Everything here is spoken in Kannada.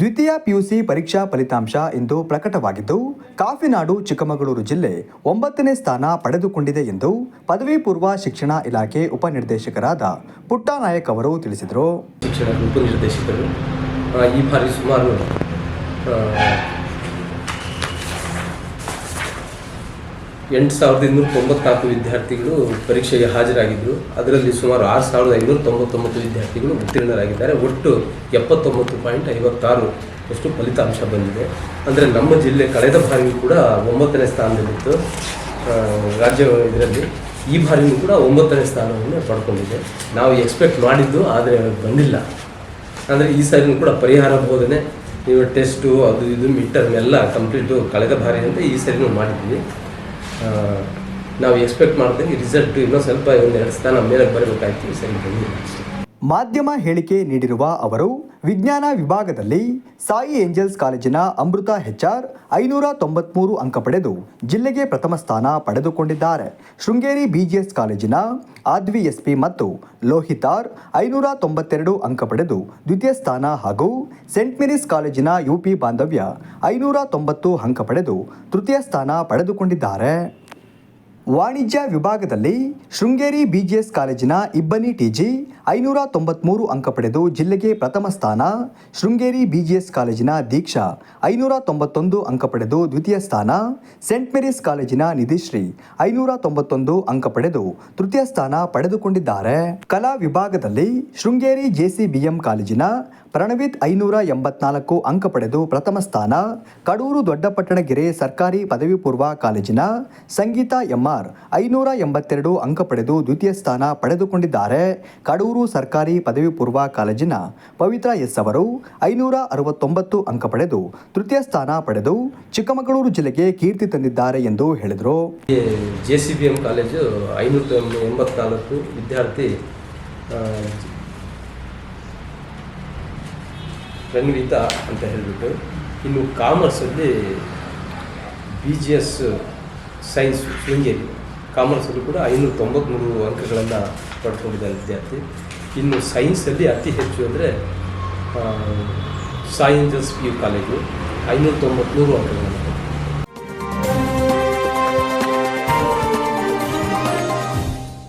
ದ್ವಿತೀಯ ಪಿಯುಸಿ ಪರೀಕ್ಷಾ ಫಲಿತಾಂಶ ಇಂದು ಪ್ರಕಟವಾಗಿದ್ದು, ಕಾಫಿನಾಡು, ಚಿಕ್ಕಮಗಳೂರು ಜಿಲ್ಲೆ ಒಂಬತ್ತನೇ ಸ್ಥಾನ ಪಡೆದುಕೊಂಡಿದೆ ಎಂದು ಪದವಿ ಪೂರ್ವ ಶಿಕ್ಷಣ ಇಲಾಖೆ ಉಪನಿರ್ದೇಶಕರಾದ ಪುಟ್ಟಾನಾಯಕ್ ಅವರು ತಿಳಿಸಿದರು. ಈ ಬಾರಿ ಸುಮಾರು ಎಂಟು ಸಾವಿರದ ಇನ್ನೂರ ತೊಂಬತ್ನಾಲ್ಕು ವಿದ್ಯಾರ್ಥಿಗಳು ಪರೀಕ್ಷೆಗೆ ಹಾಜರಾಗಿದ್ದರು. ಅದರಲ್ಲಿ ಸುಮಾರು ಆರು ಸಾವಿರದ ಐನೂರ ತೊಂಬತ್ತೊಂಬತ್ತು ವಿದ್ಯಾರ್ಥಿಗಳು ಉತ್ತೀರ್ಣರಾಗಿದ್ದಾರೆ. ಒಟ್ಟು ಎಪ್ಪತ್ತೊಂಬತ್ತು ಪಾಯಿಂಟ್ ಐವತ್ತಾರು ಅಷ್ಟು ಫಲಿತಾಂಶ ಬಂದಿದೆ. ಅಂದರೆ ನಮ್ಮ ಜಿಲ್ಲೆ ಕಳೆದ ಬಾರಿಯೂ ಕೂಡ ಒಂಬತ್ತನೇ ಸ್ಥಾನದಲ್ಲಿತ್ತು. ರಾಜ್ಯ ಇದರಲ್ಲಿ ಈ ಬಾರಿಯೂ ಕೂಡ ಒಂಬತ್ತನೇ ಸ್ಥಾನವನ್ನು ಪಡ್ಕೊಂಡಿದೆ. ನಾವು ಎಕ್ಸ್ಪೆಕ್ಟ್ ಮಾಡಿದ್ದು ಆದರೆ ಬಂದಿಲ್ಲ. ಅಂದರೆ ಈ ಸಾರಿನೂ ಕೂಡ ಪರಿಹಾರ ಬೋಧನೆ ನೀವು ಟೆಸ್ಟು ಅದು ಇದು ಮಿಡ್ ಎಲ್ಲ ಕಂಪ್ಲೀಟು ಕಳೆದ ಬಾರಿ ಅಂತ ಈ ಸರಿನೂ ಮಾಡಿದ್ವಿ ಆ, ನಾವು ಎಕ್ಸ್ಪೆಕ್ಟ್ ಮಾಡ್ತೀವಿ ರಿಸಲ್ಟ್ ಇನ್ನೂ ಸ್ವಲ್ಪ ಒಂದು ಎರಡು ಸ್ಥಾನ ಮೇಲೆ ಬರಬೇಕಾಯ್ತು ಈ ಸರಿ ಬಂದಿಲ್ಲ ಅಷ್ಟೇ. ಮಾಧ್ಯಮ ಹೇಳಿಕೆ ನೀಡಿರುವ ಅವರು, ವಿಜ್ಞಾನ ವಿಭಾಗದಲ್ಲಿ ಸಾಯಿ ಏಂಜಲ್ಸ್ ಕಾಲೇಜಿನ ಅಮೃತ ಹೆಚ್ಆರ್ ಐನೂರ ತೊಂಬತ್ಮೂರು ಅಂಕ ಪಡೆದು ಜಿಲ್ಲೆಗೆ ಪ್ರಥಮ ಸ್ಥಾನ ಪಡೆದುಕೊಂಡಿದ್ದಾರೆ. ಶೃಂಗೇರಿ ಬಿಜಿಎಸ್ ಕಾಲೇಜಿನ ಆದ್ವಿ ಎಸ್ಪಿ ಮತ್ತು ಲೋಹಿತಾರ್ ಐನೂರ ತೊಂಬತ್ತೆರಡು ಅಂಕ ಪಡೆದು ದ್ವಿತೀಯ ಸ್ಥಾನ ಹಾಗೂ ಸೆಂಟ್ ಮೇರಿಸ್ ಕಾಲೇಜಿನ ಯುಪಿ ಬಾಂಧವ್ಯ ಐನೂರ ತೊಂಬತ್ತು ಅಂಕ ಪಡೆದು ತೃತೀಯ ಸ್ಥಾನ ಪಡೆದುಕೊಂಡಿದ್ದಾರೆ. ವಾಣಿಜ್ಯ ವಿಭಾಗದಲ್ಲಿ ಶೃಂಗೇರಿ ಬಿಜಿಎಸ್ ಕಾಲೇಜಿನ ಇಬ್ಬನಿ ಟಿಜಿ ಐನೂರ ತೊಂಬತ್ಮೂರು ಅಂಕ ಪಡೆದು ಜಿಲ್ಲೆಗೆ ಪ್ರಥಮ ಸ್ಥಾನ, ಶೃಂಗೇರಿ ಬಿಜಿಎಸ್ ಕಾಲೇಜಿನ ದೀಕ್ಷಾ ಐನೂರ ತೊಂಬತ್ತೊಂದು ಅಂಕ ಪಡೆದು ದ್ವಿತೀಯ ಸ್ಥಾನ, ಸೆಂಟ್ ಮೇರಿಸ್ ಕಾಲೇಜಿನ ನಿಧಿಶ್ರೀ ಐನೂರ ತೊಂಬತ್ತೊಂದು ಅಂಕ ಪಡೆದು ತೃತೀಯ ಸ್ಥಾನ ಪಡೆದುಕೊಂಡಿದ್ದಾರೆ. ಕಲಾ ವಿಭಾಗದಲ್ಲಿ ಶೃಂಗೇರಿ ಜೆಸಿಬಿಎಂ ಕಾಲೇಜಿನ ಪ್ರಣವಿತ್ ಐನೂರ ಎಂಬತ್ನಾಲ್ಕು ಅಂಕ ಪಡೆದು ಪ್ರಥಮ ಸ್ಥಾನ, ಕಡೂರು ದೊಡ್ಡಪಟ್ಟಣಗೆರೆ ಸರ್ಕಾರಿ ಪದವಿ ಪೂರ್ವ ಕಾಲೇಜಿನ ಸಂಗೀತ ಎಂಆರ್ ಐನೂರ ಎಂಬತ್ತೆರಡು ಅಂಕ ಪಡೆದು ದ್ವಿತೀಯ ಸ್ಥಾನ ಪಡೆದುಕೊಂಡಿದ್ದಾರೆ. ಕಡೂರು ಸರ್ಕಾರಿ ಪದವಿ ಪೂರ್ವ ಕಾಲೇಜಿನ ಪವಿತ್ರ ಎಸ್ ಅವರು ಐನೂರ ಅರವತ್ತೊಂಬತ್ತು ಅಂಕ ಪಡೆದು ತೃತೀಯ ಸ್ಥಾನ ಪಡೆದು ಚಿಕ್ಕಮಗಳೂರು ಜಿಲ್ಲೆಗೆ ಕೀರ್ತಿ ತಂದಿದ್ದಾರೆ ಎಂದು ಹೇಳಿದರು. ಜೆ ಕಾಲೇಜು ಐನೂರ ಎಂಬತ್ನಾಲ್ಕು ವಿದ್ಯಾರ್ಥಿ ಆ, ಅಂತ ಹೇಳಿಬಿಟ್ಟು ಇನ್ನು ಕಾಮರ್ಸಲ್ಲಿ B G S science Sringeri. ಕಾಮರ್ಸಲ್ಲಿ ಕೂಡ ಐನೂರ ತೊಂಬತ್ತ್ಮೂರು ಅಂಕಗಳನ್ನು ಪಡ್ಕೊಂಡಿದ್ದಾರೆ ವಿದ್ಯಾರ್ಥಿ. ಇನ್ನು ಸೈನ್ಸಲ್ಲಿ ಅತಿ ಹೆಚ್ಚು ಅಂದರೆ Sai Angels P U college ಐನೂರ ತೊಂಬತ್ತ್ಮೂರು ಅಂಕಗಳನ್ನು